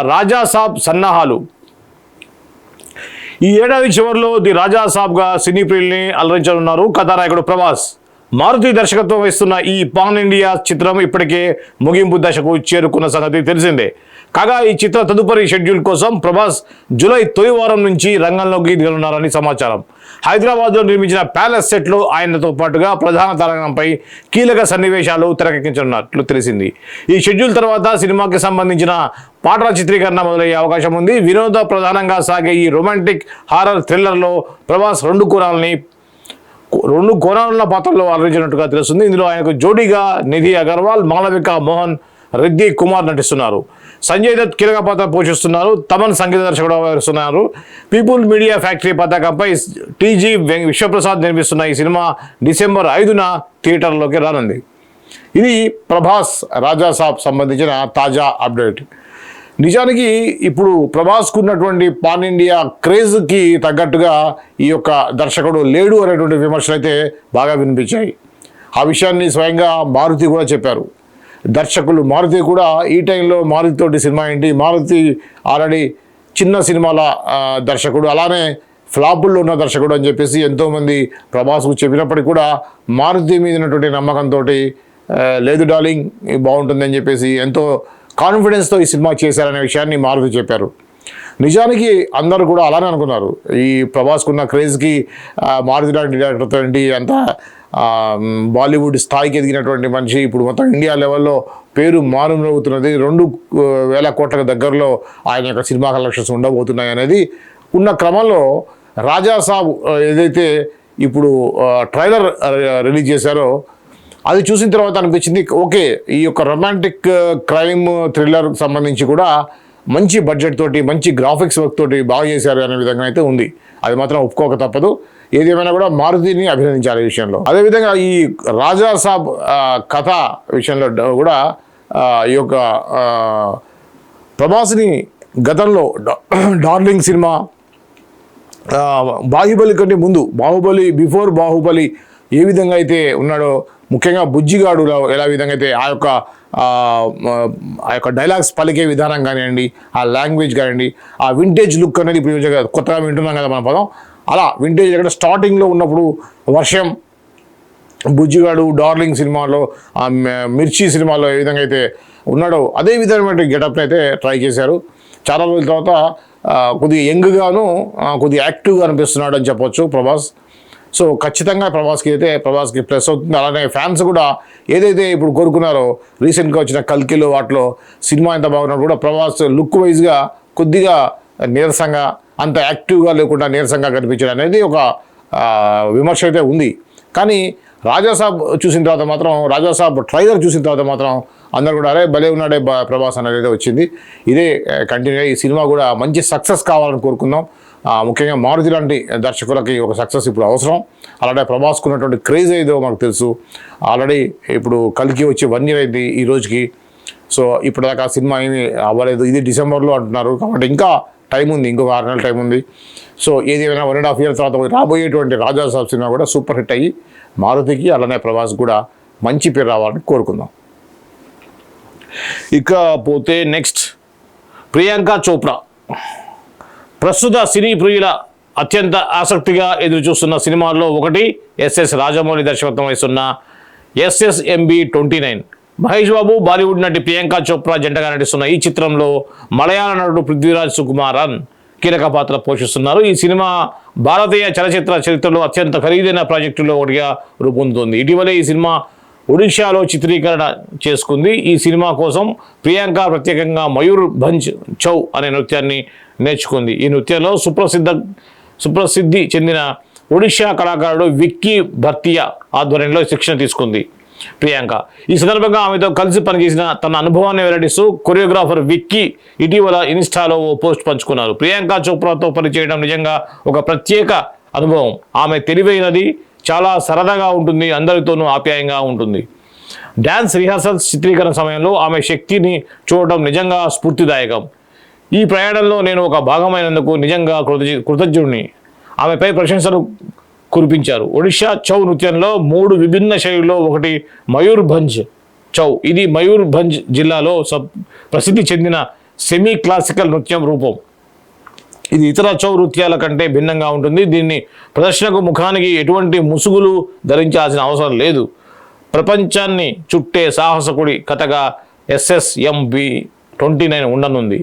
రాజాసాబ్ సన్నాహాలు. ఈ ఏడాది చివరిలో ది రాజాసాబ్గా సినీ ప్రియుల్ని అలరించనున్నారు కథానాయకుడు ప్రభాస్. మారుతి దర్శకత్వం వహిస్తున్న ఈ పాన్ ఇండియా చిత్రం ఇప్పటికే ముగింపు దశకు చేరుకున్న సంగతి తెలిసిందే. కాగా ఈ చిత్ర తదుపరి షెడ్యూల్ కోసం ప్రభాస్ జూలై తొలి వారం నుంచి రంగంలోకి దిగనున్నారని సమాచారం. హైదరాబాద్లో నిర్మించిన ప్యాలెస్ సెట్లో ఆయనతో పాటుగా ప్రధాన తరంగంపై కీలక సన్నివేశాలు తెరకెక్కించనున్నట్లు తెలిసింది. ఈ షెడ్యూల్ తర్వాత సినిమాకి సంబంధించిన పాటల చిత్రీకరణ మొదలయ్యే అవకాశం ఉంది. వినోద ప్రధానంగా సాగే ఈ రొమాంటిక్ హారర్ థ్రిల్లర్లో ప్రభాస్ రెండు కూరాలని రెండు కోణాల పాత్రలో అలరించినట్టుగా తెలుస్తుంది. ఇందులో ఆయనకు జోడీగా నిధి అగర్వాల్ మాళవిక మోహన్ రెడ్డి కుమార్ నటిస్తున్నారు. సంజయ్ దత్ కీలక పాత్ర పోషిస్తున్నారు. తమన్ సంగీత దర్శకుడు వ్యవహరిస్తున్నారు పీపుల్ మీడియా ఫ్యాక్టరీ పతాకంపై టీజీ విశ్వప్రసాద్ నిర్మిస్తున్న ఈ సినిమా డిసెంబర్ ఐదున థియేటర్లోకి రానుంది. ఇది ప్రభాస్ రాజాసాబ్ సంబంధించిన తాజా అప్డేట్. నిజానికి ఇప్పుడు ప్రభాస్కు ఉన్నటువంటి పాన్ ఇండియా క్రేజ్కి తగ్గట్టుగా ఈ యొక్క దర్శకుడు లేడు అనేటువంటి విమర్శలు అయితే బాగా వినిపించాయి. ఆ విషయాన్ని స్వయంగా మారుతి కూడా చెప్పారు. దర్శకులు మారుతి కూడా ఈ టైంలో మారుతితోటి సినిమా ఏంటి? మారుతి ఆల్రెడీ చిన్న సినిమాల దర్శకుడు అలానే ఫ్లాపుల్లో ఉన్న దర్శకుడు అని చెప్పేసి ఎంతోమంది ప్రభాస్కు చెప్పినప్పటికీ కూడా మారుతి మీద ఉన్నటువంటి నమ్మకంతో లేదు డార్లింగ్ బాగుంటుందని బాగుంటుంది అని చెప్పేసి ఎంతో కాన్ఫిడెన్స్తో ఈ సినిమా చేశారనే విషయాన్ని మారుతి చెప్పారు. నిజానికి అందరూ కూడా అలానే అనుకున్నారు. ఈ ప్రభాస్కున్న క్రేజ్కి మారుతి లాంటి డైరెక్టర్తో ఏంటి అంత బాలీవుడ్ స్థాయికి ఎదిగినటువంటి మనిషి ఇప్పుడు మొత్తం ఇండియా లెవెల్లో పేరు మారుమరుగుతున్నది. రెండు వేల కోట్లకు దగ్గరలో ఆయన యొక్క సినిమా కలెక్షన్స్ ఉండబోతున్నాయి అనేది ఉన్న క్రమంలో రాజాసాబ్ సాబ్ ఏదైతే ఇప్పుడు ట్రైలర్ రిలీజ్ చేశారో అది చూసిన తర్వాత అనిపించింది ఓకే ఈ యొక్క రొమాంటిక్ క్రైమ్ థ్రిల్లర్ సంబంధించి కూడా మంచి బడ్జెట్ తోటి మంచి గ్రాఫిక్స్ వర్క్ తోటి బాగా చేశారు అనే విధంగా అయితే ఉంది. అది మాత్రం ఒప్పుకోక తప్పదు. ఏదేమైనా కూడా మారుతిని అభినందించాలి ఈ విషయంలో. అదేవిధంగా ఈ రాజా సాబ్ కథ విషయంలో కూడా ఈ యొక్క ప్రభాస్ని గతంలో డార్లింగ్ సినిమా బాహుబలి కంటే ముందు బాహుబలి బిఫోర్ బాహుబలి ఏ విధంగా అయితే ఉన్నాడో ముఖ్యంగా బుజ్జిగాడు ఎలా- విధంగా అయితే ఆ యొక్క ఆ, యొక్క డైలాగ్స్ పలికే విధానం కానివ్వండి ఆ లాంగ్వేజ్ కానివ్వండి ఆ వింటేజ్ లుక్ అనేది ఇప్పుడు కొత్తగా వింటున్నాం కదా మన పదం. అలా వింటేజ్ ఎక్కడ స్టార్టింగ్లో ఉన్నప్పుడు వర్షం బుజ్జిగాడు డార్లింగ్ సినిమాలో ఆ మిర్చి సినిమాలో ఏ విధంగా అయితే ఉన్నాడో అదే విధమైన గెటప్ని అయితే ట్రై చేశారు. చాలా రోజుల తర్వాత కొద్దిగా యంగ్గాను కొద్దిగా యాక్టివ్గా అనిపిస్తున్నాడు అని చెప్పొచ్చు ప్రభాస్. సో ఖచ్చితంగా ప్రభాస్కి అయితే ప్రభాస్కి ప్లస్ అవుతుంది. అలానే ఫ్యాన్స్ కూడా ఏదైతే ఇప్పుడు కోరుకున్నారో రీసెంట్గా వచ్చిన కల్కిలో వాటిలో సినిమా ఎంత బాగున్నా కూడా ప్రభాస్ లుక్ వైజ్గా కొద్దిగా నీరసంగా అంత యాక్టివ్గా లేకుండా నీరసంగా కనిపించడం అనేది ఒక విమర్శ అయితే ఉంది. కానీ రాజాసాబ్ చూసిన తర్వాత మాత్రం రాజాసాబ్ ట్రైలర్ చూసిన తర్వాత మాత్రం అందరు కూడా అరే భలే ఉన్నాడే ప్రభాస్ అనేది వచ్చింది. ఇదే కంటిన్యూ ఈ సినిమా కూడా మంచి సక్సెస్ కావాలని కోరుకుందాం. ముఖ్యంగా మారుతి లాంటి దర్శకులకి ఒక సక్సెస్ ఇప్పుడు అవసరం. అలాగే ప్రభాస్కు ఉన్నటువంటి క్రేజ్ ఏదో మనకు తెలుసు. ఆల్రెడీ ఇప్పుడు కలికి వచ్చి వన్ ఇయర్ అయింది ఈ రోజుకి. సో ఇప్పటిదాకా దాకా సినిమా ఏమీ అవ్వలేదు. ఇది డిసెంబర్లో అంటున్నారు. కాబట్టి ఇంకా టైం ఉంది ఇంకొక ఆరు నెలల టైం ఉంది. సో ఏదేమైనా వన్ అండ్ హాఫ్ ఇయర్ తర్వాత రాబోయేటువంటి రాజా సాబ్ సినిమా కూడా సూపర్ హిట్ అయ్యి మారుతికి అలానే ప్రభాస్ కూడా మంచి పేరు రావాలని కోరుకుందాం. ఇకపోతే నెక్స్ట్ ప్రియాంక చోప్రా. ప్రస్తుత సినీ ప్రియుల అత్యంత ఆసక్తిగా ఎదురుచూస్తున్న సినిమాల్లో ఒకటి ఎస్ఎస్ రాజమౌళి దర్శకత్వం వహిస్తున్న SSMB twenty nine. Mahesh Babu Bollywood నటి ప్రియాంక చోప్రా జంటగా నటిస్తున్న ఈ చిత్రంలో మలయాళ నటుడు పృథ్వీరాజ్ సుకుమారన్ కీలక పాత్ర పోషిస్తున్నారు. ఈ సినిమా భారతీయ చలచిత్ర చరిత్రలో అత్యంత ఖరీదైన ప్రాజెక్టులో ఒకటిగా రూపొందుతుంది. ఇటీవలే ఈ సినిమా ఒడిషాలో చిత్రీకరణ చేసుకుంది. ఈ సినిమా కోసం ప్రియాంక ప్రత్యేకంగా మయూర్ భంజ్ చౌ అనే నృత్యాన్ని నేర్చుకుంది. ఈ నృత్యంలో సుప్రసిద్ధ సుప్రసిద్ధి చెందిన ఒడిషా కళాకారుడు విక్కీ భర్తియా ఆధ్వర్యంలో శిక్షణ తీసుకుంది ప్రియాంక. ఈ సందర్భంగా ఆమెతో కలిసి పనిచేసిన తన అనుభవాన్ని వెల్లడిస్తూ కొరియోగ్రాఫర్ విక్కీ ఇటీవల ఇన్స్టాలో ఓ పోస్ట్ పంచుకున్నారు. ప్రియాంక చోప్రాతో పనిచేయడం నిజంగా ఒక ప్రత్యేక అనుభవం. ఆమె తెలివైనది చాలా సరదాగా ఉంటుంది అందరితోనూ ఆప్యాయంగా ఉంటుంది. డ్యాన్స్ రిహార్సల్స్ చిత్రీకరణ సమయంలో ఆమె శక్తిని చూడటం నిజంగా స్ఫూర్తిదాయకం. ఈ ప్రయాణంలో నేను ఒక భాగమైనందుకు నిజంగా కృతజ్ఞ కృతజ్ఞుడిని. ఆమెపై ప్రశంసలు కురిపించారు. ఒడిషా చౌ నృత్యంలో మూడు విభిన్న శైలిలో ఒకటి మయూర్భంజ్ చౌ. ఇది మయూర్భంజ్ జిల్లాలో సబ్ ప్రసిద్ధి చెందిన సెమీ క్లాసికల్ నృత్యం రూపం. ఇది ఇతర చౌరుత్యాల నృత్యాల కంటే భిన్నంగా ఉంటుంది. దీన్ని ప్రదర్శనకు ముఖానికి ఎటువంటి ముసుగులు ధరించాల్సిన అవసరం లేదు. ప్రపంచాన్ని చుట్టే సాహసకుడి కథగా ఎస్ఎస్ఎంబి ట్వంటీ నైన్ ఉండనుంది.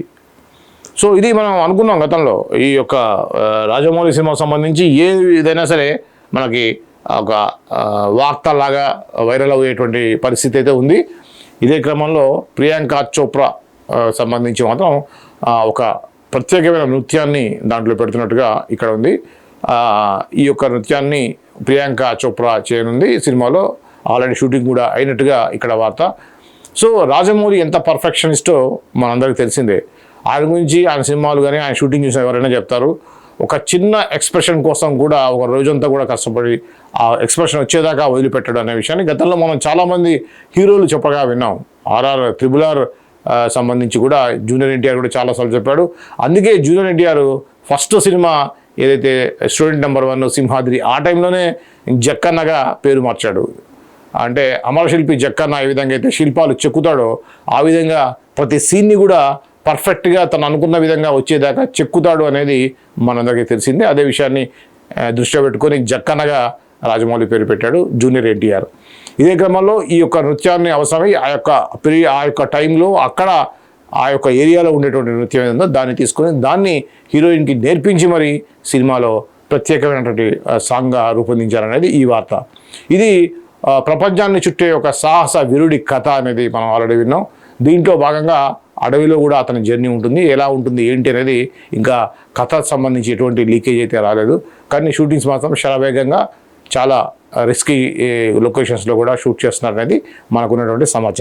సో ఇది మనం అనుకున్నాం గతంలో ఈ యొక్క రాజమౌళి సినిమాకు సంబంధించి ఏ ఏదైనా సరే మనకి ఒక వార్తలాగా వైరల్ అయ్యేటువంటి పరిస్థితి అయితే ఉంది. ఇదే క్రమంలో ప్రియాంక చోప్రా సంబంధించి మాత్రం ఒక ప్రత్యేకమైన నృత్యాన్ని దాంట్లో పెడుతున్నట్టుగా ఇక్కడ ఉంది. ఈ యొక్క నృత్యాన్ని ప్రియాంక చోప్రా చేయనుంది. సినిమాలో ఆల్రెడీ షూటింగ్ కూడా అయినట్టుగా ఇక్కడ వార్త. సో రాజమౌళి ఎంత పర్ఫెక్షనిస్టో మనందరికీ తెలిసిందే. ఆయన గురించి ఆయన సినిమాలు కానీ ఆయన షూటింగ్ చూసిన ఎవరైనా చెప్తారు. ఒక చిన్న ఎక్స్ప్రెషన్ కోసం కూడా ఒక రోజంతా కూడా కష్టపడి ఆ ఎక్స్ప్రెషన్ వచ్చేదాకా వదిలిపెట్టడం అనే విషయాన్ని గతంలో మనం చాలామంది హీరోలు చెప్పగా విన్నాం. ఆర్ఆర్ త్రిబుల్ ఆర్ సంబంధించి కూడా జూనియర్ ఎన్టీఆర్ కూడా చాలాసార్లు చెప్పాడు. అందుకే జూనియర్ ఎన్టీఆర్ ఫస్ట్ సినిమా ఏదైతే స్టూడెంట్ నెంబర్ వన్ సింహాద్రి ఆ టైంలోనే జక్కన్నగా పేరు మార్చాడు. అంటే అమరశిల్పి జక్కన్న ఏ విధంగా అయితే శిల్పాలు చెక్కుతాడో ఆ విధంగా ప్రతి సీన్ని కూడా పర్ఫెక్ట్గా తను అనుకున్న విధంగా వచ్చేదాకా చెక్కుతాడు అనేది మనందరికీ తెలిసిందే. అదే విషయాన్ని దృష్టిలో పెట్టుకొని జక్కన్నగా రాజమౌళి పేరు పెట్టాడు జూనియర్ ఎన్టీఆర్. ఇదే క్రమంలో ఈ యొక్క నృత్యాన్ని అవసరమై ఆ యొక్క పిరి ఆ యొక్క టైంలో అక్కడ ఆ యొక్క ఏరియాలో ఉండేటువంటి నృత్యం ఏదో దాన్ని తీసుకొని దాన్ని హీరోయిన్కి నేర్పించి మరి సినిమాలో ప్రత్యేకమైనటువంటి సాంగ్గా రూపొందించారనేది ఈ వార్త. ఇది ప్రపంచాన్ని చుట్టే ఒక సాహస వీరుడి కథ అనేది మనం ఆల్రెడీ విన్నాం. దీంట్లో భాగంగా అడవిలో కూడా అతని జర్నీ ఉంటుంది. ఎలా ఉంటుంది ఏంటి అనేది ఇంకా కథకు సంబంధించి ఎటువంటి లీకేజ్ అయితే రాలేదు. కానీ షూటింగ్స్ మాత్రం శరవేగంగా చాలా రిస్కీ లొకేషన్స్లో eh, కూడా షూట్ చేస్తున్నారు అనేది మనకున్నటువంటి సమాచారం.